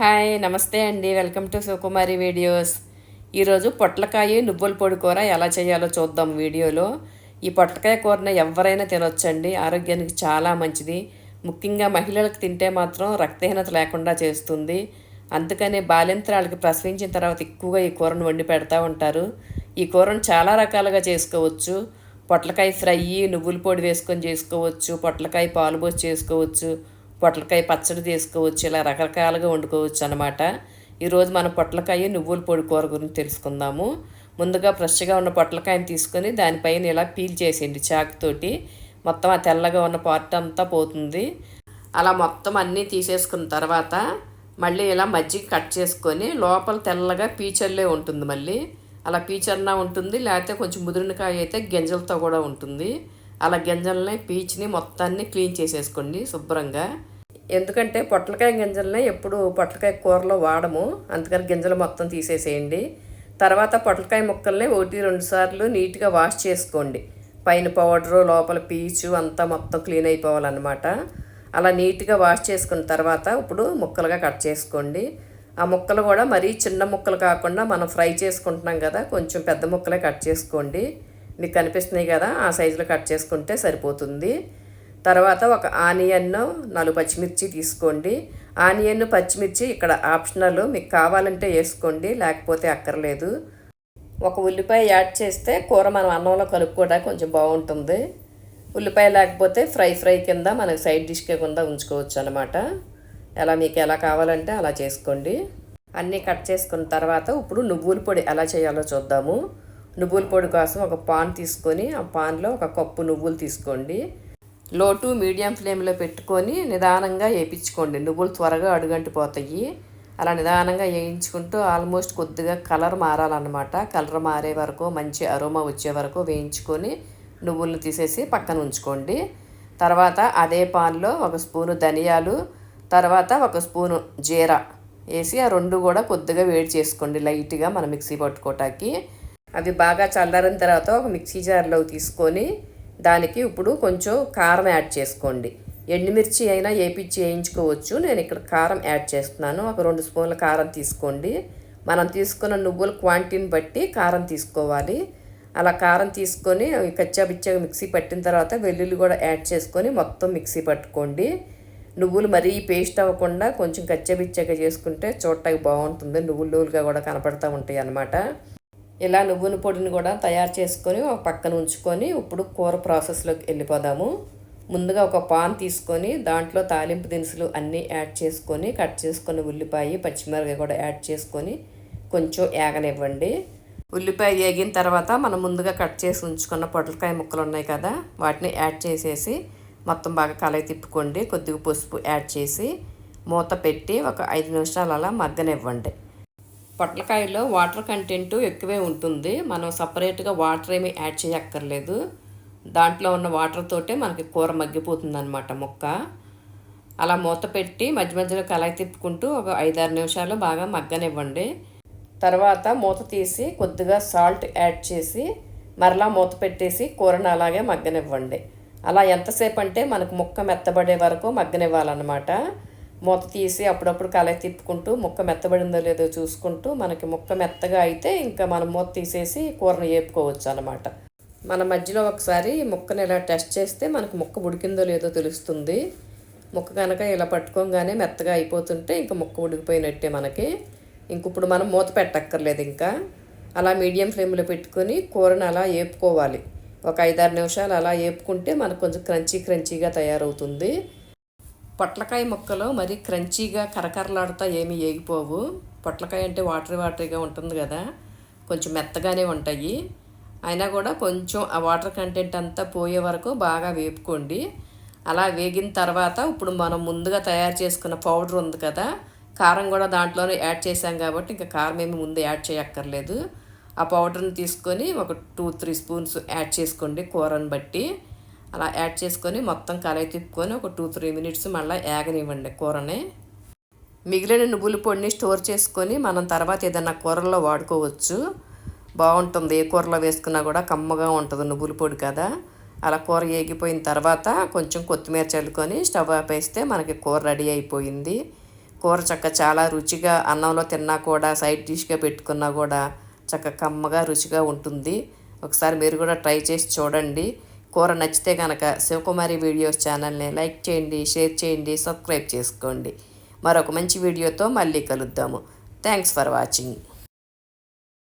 Hi నమస్తే అండి. Welcome to Sukumari videos. ఈరోజు పొట్లకాయ నువ్వుల పొడి కూర ఎలా చేయాలో చూద్దాం వీడియోలో. ఈ పొట్లకాయ కూరని ఎవరైనా తినొచ్చండి. ఆరోగ్యానికి చాలా మంచిది. ముఖ్యంగా మహిళలకు తింటే మాత్రం రక్తహీనత లేకుండా చేస్తుంది. అందుకని బాలింతరాలకి ప్రసవించిన తర్వాత ఎక్కువగా ఈ కూరను వండి పెడతా ఉంటారు. ఈ కూరను చాలా రకాలుగా చేసుకోవచ్చు. పొట్లకాయ ఫ్రై నువ్వుల పొడి వేసుకొని చేసుకోవచ్చు. పొట్లకాయ పాలు పోసి చేసుకోవచ్చు. పొట్లకాయ పచ్చడి తీసుకోవచ్చు ఇలా రకరకాలుగా వండుకోవచ్చు అనమాట ఈరోజు మనం పొట్లకాయ నువ్వుల పొడి కూర గురించి తెలుసుకుందాము. ముందుగా ఫ్రెష్గా ఉన్న పొట్లకాయని తీసుకొని దానిపైన ఇలా పీల్ చేసేయండి చాకుతోటి. మొత్తం ఆ తెల్లగా ఉన్న పార్ట్ అంతా పోతుంది. అలా మొత్తం అన్నీ తీసేసుకున్న తర్వాత మళ్ళీ ఇలా మజ్జిగ కట్ చేసుకొని లోపల తెల్లగా పీచర్లే ఉంటుంది మళ్ళీ. అలా పీచర్నా ఉంటుంది లేకపోతే కొంచెం ముదిరినకాయ అయితే గింజలతో కూడా ఉంటుంది. అలా గింజల్ని పీచుని మొత్తాన్ని క్లీన్ చేసేసుకోండి శుభ్రంగా. ఎందుకంటే పొట్లకాయ గింజలనే ఎప్పుడు పొట్లకాయ కూరలో వాడము. అందుకని గింజలు మొత్తం తీసేసేయండి. తర్వాత పొట్లకాయ ముక్కల్ని ఒకటి రెండు సార్లు నీట్గా వాష్ చేసుకోండి. పైన పౌడరు లోపల పీచు అంతా మొత్తం క్లీన్ అయిపోవాలన్నమాట. అలా నీట్గా వాష్ చేసుకున్న తర్వాత ఇప్పుడు ముక్కలుగా కట్ చేసుకోండి. ఆ ముక్కలు కూడా మరీ చిన్న ముక్కలు కాకుండా మనం ఫ్రై చేసుకుంటున్నాం కదా కొంచెం పెద్ద ముక్కలే కట్ చేసుకోండి. మీకు కనిపిస్తున్నాయి కదా ఆ సైజులో కట్ చేసుకుంటే సరిపోతుంది. తర్వాత ఒక ఆనియన్ నాలుగు పచ్చిమిర్చి తీసుకోండి. ఆనియన్ పచ్చిమిర్చి ఇక్కడ ఆప్షనల్. మీకు కావాలంటే వేసుకోండి లేకపోతే అక్కర్లేదు. ఒక ఉల్లిపాయ యాడ్ చేస్తే కూర మనం అన్నంలో కలుపుకోవడానికి కొంచెం బాగుంటుంది. ఉల్లిపాయ లేకపోతే ఫ్రై ఫ్రై కింద మనకి సైడ్ డిష్ కింద ఉంచుకోవచ్చు అనమాట ఎలా మీకు ఎలా కావాలంటే అలా చేసుకోండి. అన్నీ కట్ చేసుకున్న తర్వాత ఇప్పుడు నువ్వుల పొడి ఎలా చేయాలో చూద్దాము. నువ్వుల పొడి కోసం ఒక పాన్ తీసుకొని ఆ పాన్లో ఒక కప్పు నువ్వులు తీసుకోండి. లో టు మీడియం ఫ్లేమ్లో పెట్టుకొని నిదానంగా వేయించుకోండి. నువ్వులు త్వరగా అడుగంటిపోతాయి. అలా నిదానంగా వేయించుకుంటూ ఆల్మోస్ట్ కొద్దిగా కలర్ మారాలన్నమాట. కలర్ మారే వరకు మంచి అరోమా వచ్చే వరకు వేయించుకొని నువ్వులను తీసేసి పక్కన ఉంచుకోండి. తర్వాత అదే పాన్లో ఒక స్పూను ధనియాలు తర్వాత ఒక స్పూను జీరా వేసి ఆ రెండు కూడా కొద్దిగా వేడి చేసుకోండి లైట్గా మనం మిక్సీ పట్టుకోవటానికి అవి బాగా చల్లారిన తర్వాత ఒక మిక్సీ జార్లో తీసుకొని దానికి ఇప్పుడు కొంచెం కారం యాడ్ చేసుకోండి. ఎండుమిర్చి అయినా ఏపిచ్చి వేయించుకోవచ్చు. నేను ఇక్కడ కారం యాడ్ చేస్తున్నాను. ఒక రెండు స్పూన్ల కారం తీసుకోండి. మనం తీసుకున్న నువ్వుల క్వాంటిటీని బట్టి కారం తీసుకోవాలి. అలా కారం తీసుకొని కచ్చాబిచ్చగా మిక్సీ పట్టిన తర్వాత వెల్లుల్లి కూడా యాడ్ చేసుకొని మొత్తం మిక్సీ పట్టుకోండి. నువ్వులు మరీ పేస్ట్ అవ్వకుండా కొంచెం కచ్చబిచ్చగా చేసుకుంటే చూడటానికి బాగుంటుంది. నువ్వులు నువ్వులుగా కూడా కనపడతా ఉంటాయి అన్నమాట ఇలా నువ్వుల పొడిని కూడా తయారు చేసుకొని ఒక పక్కన ఉంచుకొని ఇప్పుడు కూర ప్రాసెస్లోకి వెళ్ళిపోదాము. ముందుగా ఒక పాన్ తీసుకొని దాంట్లో తాలింపు దినుసులు అన్నీ యాడ్ చేసుకొని కట్ చేసుకున్న ఉల్లిపాయ పచ్చిమిరపకాయ కూడా యాడ్ చేసుకొని కొంచెం ఏగనివ్వండి. ఉల్లిపాయ వేగిన తర్వాత మనం ముందుగా కట్ చేసి ఉంచుకున్న పొట్లకాయ ముక్కలు ఉన్నాయి కదా వాటిని యాడ్ చేసేసి మొత్తం బాగా కలయి తిప్పుకోండి. కొద్దిగా పసుపు యాడ్ చేసి మూత పెట్టి ఒక ఐదు నిమిషాలు అలా మగ్గనివ్వండి. పొట్లకాయలో వాటర్ కంటెంట్ ఎక్కువే ఉంటుంది. మనం సపరేట్గా వాటర్ ఏమీ యాడ్ చేయక్కర్లేదు. దాంట్లో ఉన్న వాటర్ తోటే మనకి కూర మగ్గిపోతుంది అనమాట ముక్క. అలా మూత పెట్టి మధ్య మధ్యలో కలాయి తిప్పుకుంటూ ఒక ఐదారు నిమిషాలు బాగా మగ్గనివ్వండి. తర్వాత మూత తీసి కొద్దిగా సాల్ట్ యాడ్ చేసి మరలా మూత పెట్టేసి కూరను అలాగే మగ్గనివ్వండి. అలా ఎంతసేపు అంటే మనకు ముక్క మెత్తబడే వరకు మగ్గనివ్వాలన్నమాట. మూత తీసి అప్పుడప్పుడు కలయి తిప్పుకుంటూ ముక్క మెత్తబడిందో లేదో చూసుకుంటూ మనకి ముక్క మెత్తగా అయితే ఇంకా మనం మూత తీసేసి కూరను వేపుకోవచ్చు అనమాట మన మధ్యలో ఒకసారి ముక్కను ఇలా టెస్ట్ చేస్తే మనకు ముక్క ఉడికిందో లేదో తెలుస్తుంది. ముక్క కనుక ఇలా పట్టుకోగానే మెత్తగా అయిపోతుంటే ఇంకా ముక్క ఉడికిపోయినట్టే మనకి. ఇంక ఇప్పుడు మనం మూత పెట్టక్కర్లేదు ఇంకా. అలా మీడియం ఫ్లేమ్లో పెట్టుకొని కూరను అలా వేపుకోవాలి ఒక ఐదారు నిమిషాలు అలా వేపుకుంటే మనకు కొంచెం క్రంచీ క్రంచీగా తయారవుతుంది. పొట్లకాయ ముక్కలు మరి క్రంచీగా కరకరలాడుతా ఏమీ ఏగిపోవు. పొట్లకాయ అంటే వాటరీ వాటరీగా ఉంటుంది కదా. కొంచెం మెత్తగానే ఉంటాయి. అయినా కూడా కొంచెం ఆ వాటర్ కంటెంట్ అంతా పోయే వరకు బాగా వేపుకోండి. అలా వేగిన తర్వాత ఇప్పుడు మనం ముందుగా తయారు చేసుకున్న పౌడర్ ఉంది కదా. కారం కూడా దాంట్లోనే యాడ్ చేసాం కాబట్టి ఇంకా కారం ఏమి ముందు యాడ్ చేయక్కర్లేదు. ఆ పౌడర్ని తీసుకొని ఒక టూ త్రీ స్పూన్స్ యాడ్ చేసుకోండి కూరని బట్టి. అలా యాడ్ చేసుకొని మొత్తం కలయి తిప్పుకొని ఒక టూ త్రీ మినిట్స్ మళ్ళీ ఏగనివ్వండి కూరని. మిగిలిన నువ్వుల పొడిని స్టోర్ చేసుకొని మనం తర్వాత ఏదైనా కూరల్లో వాడుకోవచ్చు. బాగుంటుంది. ఏ కూరలో వేసుకున్నా కూడా కమ్మగా ఉంటుంది నువ్వుల పొడి కదా. అలా కూర ఏగిపోయిన తర్వాత కొంచెం కొత్తిమీర చల్లుకొని స్టవ్ ఆపేస్తే మనకి కూర రెడీ అయిపోయింది. కూర చక్క చాలా రుచిగా అన్నంలో తిన్నా కూడా సైడ్ డిష్గా పెట్టుకున్నా కూడా చక్క కమ్మగా రుచిగా ఉంటుంది. ఒకసారి మీరు కూడా ట్రై చేసి చూడండి. కూర నచ్చితే కనుక శివకుమారి వీడియోస్ ఛానల్ని లైక్ చేయండి షేర్ చేయండి సబ్స్క్రైబ్ చేసుకోండి. మరొక మంచి వీడియోతో మళ్ళీ కలుద్దాము. Thanks for watching